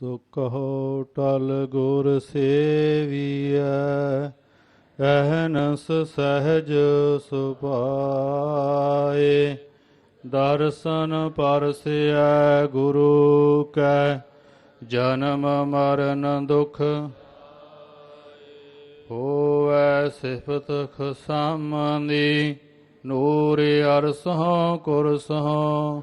ਸੋ ਕਹੋ ਟਲ ਗੁਰ ਸੇਵੀਐ, ਅਹਨਸ ਸਹਜ ਸੁਭਾਏ। ਦਰਸ਼ਨ ਪਰਸਿਐ ਗੁਰੂ ਕੈ, ਜਨਮ ਮਰਨ ਦੁਖ ਹੋਵੈ ਸਿਫਤ ਖਸਮਨੀ, ਨੂਰ ਅਰਸੋਂ ਕੁਰਸੋਂ।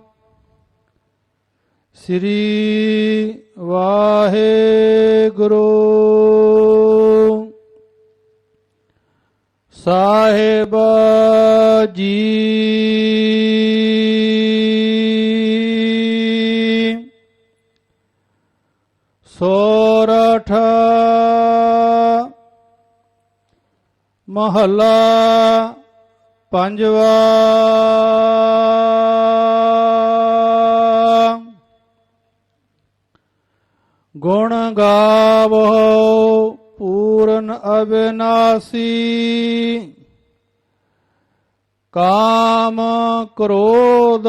ਸਤਨਾਮ ਸ੍ਰੀ ਵਾਹਿਗੁਰੂ ਸਾਹਿਬ ਜੀ ਸੋਰਠ ਮਹਲਾ ਪੰਜਵਾ ਗੁਣ ਗਾਵੋ ਪੂਰਨ ਅਬਿਨਾਸੀ। ਕਾਮ ਕ੍ਰੋਧ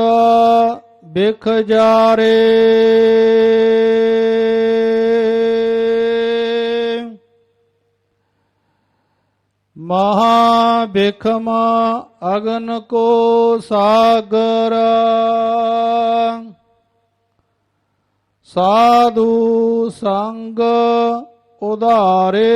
ਬਿਖ ਜਾਰੇ। ਮਹਾ ਬਿਖਮ ਅਗਨ ਕੋ ਸਾਗਰ। ਸਾਧੂ ਸੰਗ ਉਧਾਰੇ।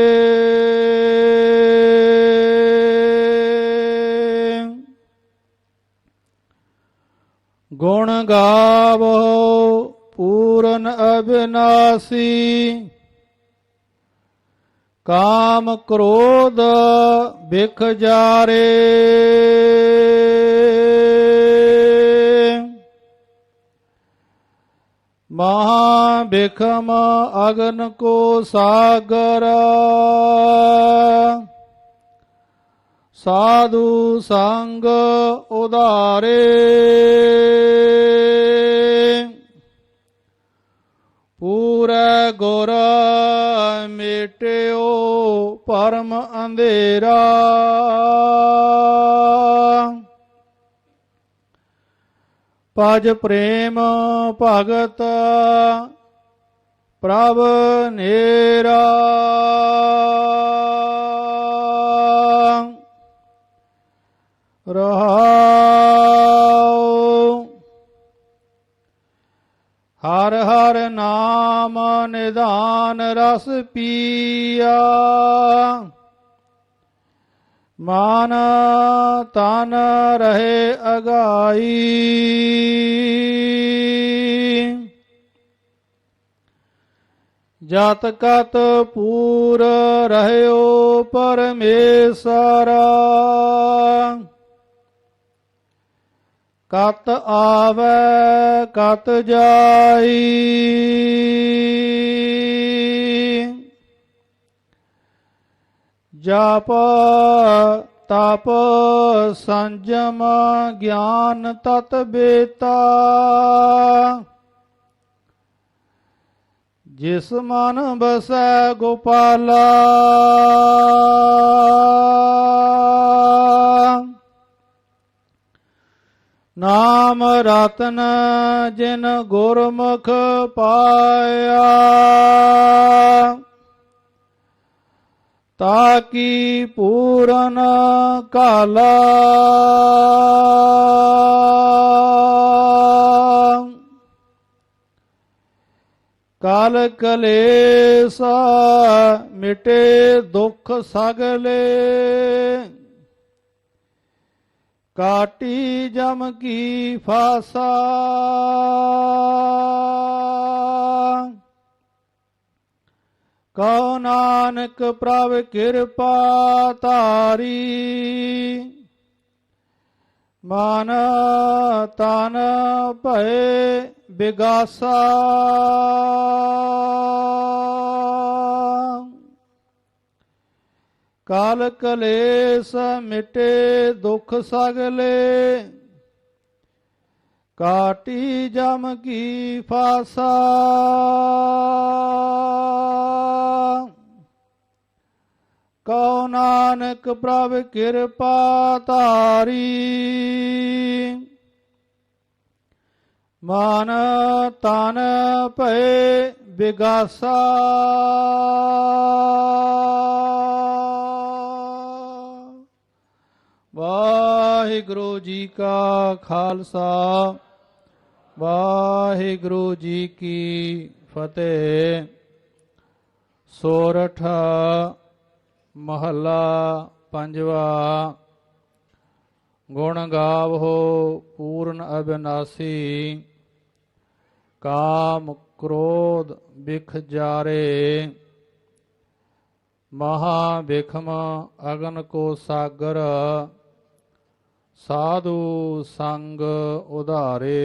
ਗੁਣ ਗਾਵੋ ਪੂਰਨ ਅਬਿਨਾਸੀ। ਕਾਮ ਕ੍ਰੋਧ ਬਿਖ ਜਾਰੇ। ਬਿਖਮ ਅਗਨ ਕੋ ਸਾਗਰ। ਸਾਧੂ ਸੰਗ ਉਧਾਰੇ। ਪੂਰੇ ਗੁਰ ਮਿਟਿਓ ਪਰਮ ਅੰਧੇਰਾ। ਪਜ ਪ੍ਰੇਮ ਭਗਤ ਪ੍ਰਭ ਨੇਰਾ। ਰਹਾਉ। ਹਰ ਹਰ ਨਾਮ ਨਿਧਾਨ ਰਸ ਪੀਆ। ਮਾਨ ਤਨ ਰਹੇ ਅਗਾਈ। ਜਤ ਕਤ ਪੂਰ ਰਹਿਓ ਪਰਮੇਸ਼ਰਾ। ਕਤ ਆਵੈ, ਕਤ ਜਾਈ। ਜਪ, ਤਪ, ਸੰਜਮ, ਗਿਆਨ ਤਤ ਬੇਤਾ। ਜਿਸ ਮਨ ਬਸੈ ਗੋਪਾਲਾ। ਨਾਮ ਰਤਨ ਜਿਨ ਗੁਰਮੁਖ ਪਾਇਆ। ਤਾਕੀ ਪੂਰਨ ਕਾਲਾ। ਕਾਲ ਕਲੇਸ਼ ਮਿਟੇ ਦੁੱਖ ਸਗਲੇ। ਕਾਟੀ ਜਮ ਕੀ ਫਾਸਾ। ਕਉ ਨਾਨਕ ਪ੍ਰਭ ਕਿਰਪਾ ਤਾਰੀ ਮਨ ਤਨ ਭਏ ਬਿਗਾਸਾ। ਕਾਲ ਕਲੇਸ਼ ਮਿਟੇ ਦੁਖ ਸਗਲੇ। ਕਾਟੀ ਜਮ ਕੀ ਫਾਸਾ। ਕਉ ਨਾਨਕ ਪ੍ਰਭ ਕਿਰਪਾ ਧਾਰੀ। ਮਨ ਤਨ ਭਏ ਬਿਗਾਸਾ। ਵਾਹਿਗੁਰੂ ਜੀ ਕਾ ਖਾਲਸਾ, ਵਾਹਿਗੁਰੂ ਜੀ ਕੀ ਫਤਿਹ। ਸੋਰਠ ਮਹੱਲਾ ਪੰਜਵਾ, ਗੁਣ ਗਾਵੋ ਪੂਰਨ ਅਬਿਨਾਸੀ, ਕਾਮ ਕ੍ਰੋਧ ਬਿਖ ਜਾਰੇ, ਮਹਾ ਬਿਖਮ ਅਗਨ ਕੋ ਸਾਗਰ, ਸਾਧੂ ਸੰਗ ਉਧਾਰੇ।